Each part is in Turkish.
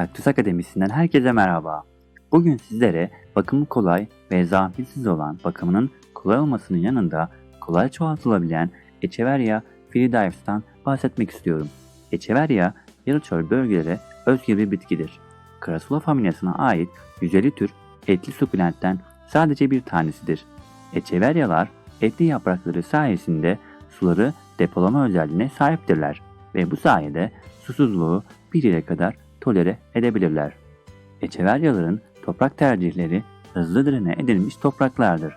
Kaktüs Akademisi'nden herkese merhaba. Bugün sizlere bakımı kolay ve zahmetsiz olan bakımının kolay olmasının yanında kolay çoğaltılabilen Echeveria Freedives'tan bahsetmek istiyorum. Echeveria, yarıçöl bölgelere özgü bir bitkidir. Crassula familyasına ait 150 tür etli sukulentten sadece bir tanesidir. Echeverialar etli yaprakları sayesinde suları depolama özelliğine sahiptirler ve bu sayede susuzluğu bir yere kadar tolere edebilirler. Echeveryaların toprak tercihleri hızlı drene edilmiş topraklardır.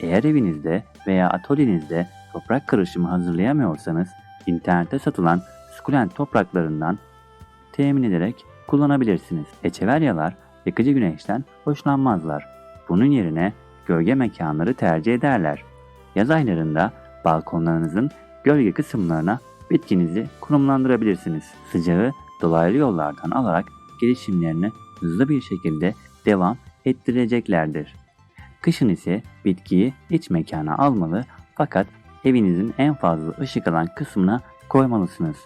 Eğer evinizde veya atölyenizde toprak karışımı hazırlayamıyorsanız internette satılan sukulent topraklarından temin ederek kullanabilirsiniz. Echeveryalar yakıcı güneşten hoşlanmazlar. Bunun yerine gölge mekanları tercih ederler. Yaz aylarında balkonlarınızın gölge kısımlarına bitkinizi konumlandırabilirsiniz. Sıcağı dolaylı yollardan alarak gelişimlerini hızlı bir şekilde devam ettireceklerdir. Kışın ise bitkiyi iç mekana almalı fakat evinizin en fazla ışık alan kısmına koymalısınız.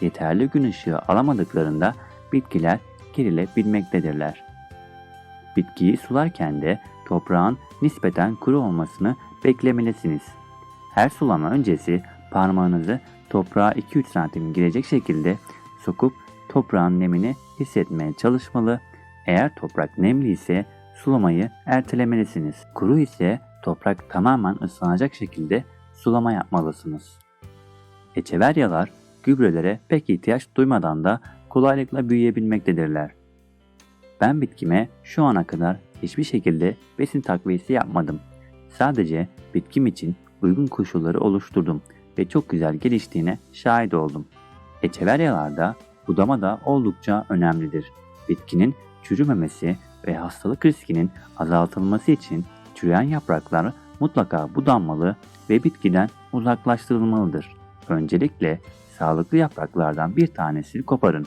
Yeterli gün ışığı alamadıklarında bitkiler gerilebilmektedirler. Bitkiyi sularken de toprağın nispeten kuru olmasını beklemelisiniz. Her sulama öncesi parmağınızı toprağa 2-3 santim girecek şekilde sokup toprağın nemini hissetmeye çalışmalı. Eğer toprak nemli ise sulamayı ertelemelisiniz. Kuru ise toprak tamamen ıslanacak şekilde sulama yapmalısınız. Echeveryalar gübrelere pek ihtiyaç duymadan da kolaylıkla büyüyebilmektedirler. Ben bitkime şu ana kadar hiçbir şekilde besin takviyesi yapmadım. Sadece bitkim için uygun koşulları oluşturdum ve çok güzel geliştiğine şahit oldum. Echeveryalarda budama da oldukça önemlidir. Bitkinin çürümemesi ve hastalık riskinin azaltılması için çürüyen yapraklar mutlaka budanmalı ve bitkiden uzaklaştırılmalıdır. Öncelikle sağlıklı yapraklardan bir tanesini koparın.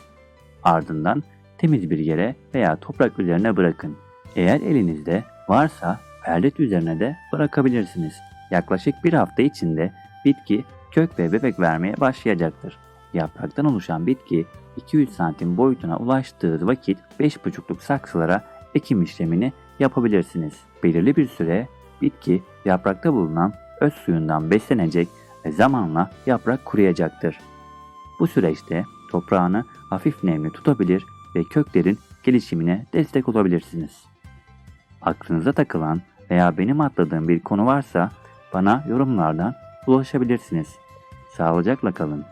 Ardından temiz bir yere veya toprak üzerine bırakın. Eğer elinizde varsa perlet üzerine de bırakabilirsiniz. Yaklaşık bir hafta içinde bitki kök ve bebek vermeye başlayacaktır. Yapraktan oluşan bitki 2-3 santim boyutuna ulaştığı vakit 5,5'luk saksılara ekim işlemini yapabilirsiniz. Belirli bir süre bitki yaprakta bulunan öz suyundan beslenecek ve zamanla yaprak kuruyacaktır. Bu süreçte toprağını hafif nemli tutabilir ve köklerin gelişimine destek olabilirsiniz. Aklınıza takılan veya benim atladığım bir konu varsa bana yorumlardan ulaşabilirsiniz. Sağlıcakla kalın.